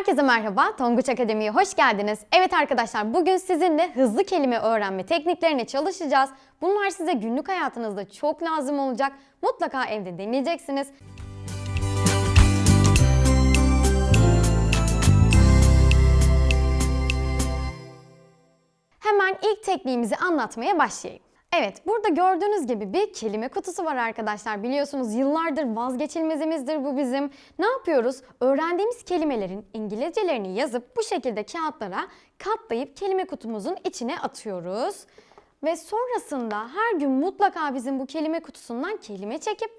Herkese merhaba, Tonguç Akademi'ye hoş geldiniz. Evet arkadaşlar, bugün sizinle hızlı kelime öğrenme tekniklerini çalışacağız. Bunlar size günlük hayatınızda çok lazım olacak. Mutlaka evde deneyeceksiniz. Hemen ilk tekniğimizi anlatmaya başlayayım. Evet, burada gördüğünüz gibi bir kelime kutusu var arkadaşlar. Biliyorsunuz yıllardır vazgeçilmezimizdir bu bizim. Ne yapıyoruz? Öğrendiğimiz kelimelerin İngilizcelerini yazıp bu şekilde kağıtlara katlayıp kelime kutumuzun içine atıyoruz. Ve sonrasında her gün mutlaka bizim bu kelime kutusundan kelime çekip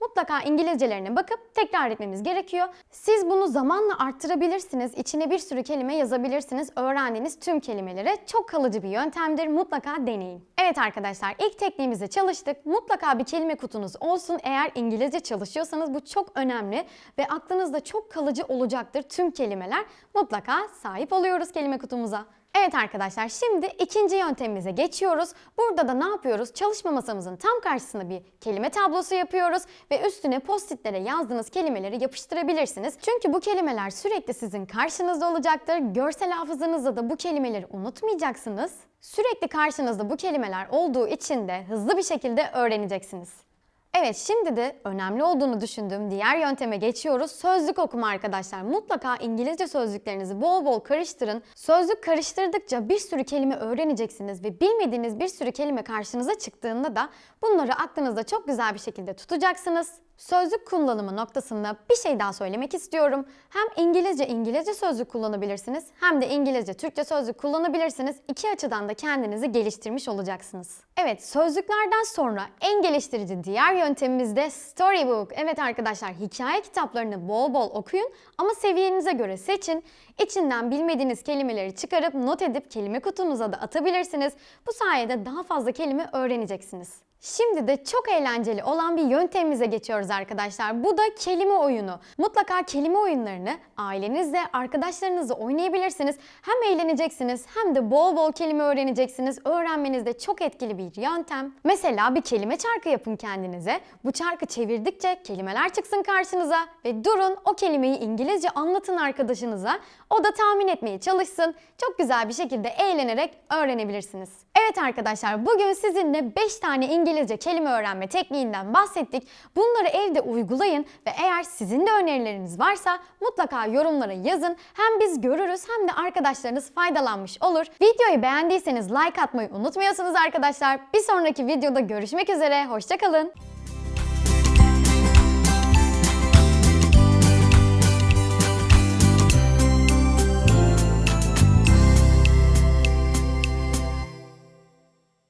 Mutlaka İngilizcelerine bakıp tekrar etmemiz gerekiyor. Siz bunu zamanla arttırabilirsiniz. İçine bir sürü kelime yazabilirsiniz. Öğrendiğiniz tüm kelimelere çok kalıcı bir yöntemdir. Mutlaka deneyin. Evet arkadaşlar ilk tekniğimizi çalıştık. Mutlaka bir kelime kutunuz olsun. Eğer İngilizce çalışıyorsanız bu çok önemli ve aklınızda çok kalıcı olacaktır tüm kelimeler. Mutlaka sahip oluyoruz kelime kutumuza. Evet arkadaşlar şimdi ikinci yöntemimize geçiyoruz. Burada da ne yapıyoruz? Çalışma masamızın tam karşısına bir kelime tablosu yapıyoruz ve üstüne postitlere yazdığınız kelimeleri yapıştırabilirsiniz. Çünkü bu kelimeler sürekli sizin karşınızda olacaktır. Görsel hafızanızda da bu kelimeleri unutmayacaksınız. Sürekli karşınızda bu kelimeler olduğu için de hızlı bir şekilde öğreneceksiniz. Evet şimdi de önemli olduğunu düşündüğüm diğer yönteme geçiyoruz. Sözlük okuma arkadaşlar. Mutlaka İngilizce sözlüklerinizi bol bol karıştırın. Sözlük karıştırdıkça bir sürü kelime öğreneceksiniz ve bilmediğiniz bir sürü kelime karşınıza çıktığında da bunları aklınızda çok güzel bir şekilde tutacaksınız. Sözlük kullanımı noktasında bir şey daha söylemek istiyorum. Hem İngilizce İngilizce sözlük kullanabilirsiniz hem de İngilizce Türkçe sözlük kullanabilirsiniz. İki açıdan da kendinizi geliştirmiş olacaksınız. Evet sözlüklerden sonra en geliştirici diğer yöntemimiz de Storybook. Evet arkadaşlar hikaye kitaplarını bol bol okuyun ama seviyenize göre seçin. İçinden bilmediğiniz kelimeleri çıkarıp not edip kelime kutunuza da atabilirsiniz. Bu sayede daha fazla kelime öğreneceksiniz. Şimdi de çok eğlenceli olan bir yöntemimize geçiyoruz arkadaşlar. Bu da kelime oyunu. Mutlaka kelime oyunlarını ailenizle, arkadaşlarınızla oynayabilirsiniz. Hem eğleneceksiniz hem de bol bol kelime öğreneceksiniz. Öğrenmenizde çok etkili bir yöntem. Mesela bir kelime çarkı yapın kendinize. Bu çarkı çevirdikçe kelimeler çıksın karşınıza ve durun o kelimeyi İngilizce anlatın arkadaşınıza. O da tahmin etmeye çalışsın. Çok güzel bir şekilde eğlenerek öğrenebilirsiniz. Evet arkadaşlar bugün sizinle 5 tane İngilizce kelime öğrenme tekniğinden bahsettik. Bunları evde uygulayın ve eğer sizin de önerileriniz varsa mutlaka yorumlara yazın. Hem biz görürüz hem de arkadaşlarınız faydalanmış olur. Videoyu beğendiyseniz like atmayı unutmuyorsunuz arkadaşlar. Bir sonraki videoda görüşmek üzere. Hoşçakalın.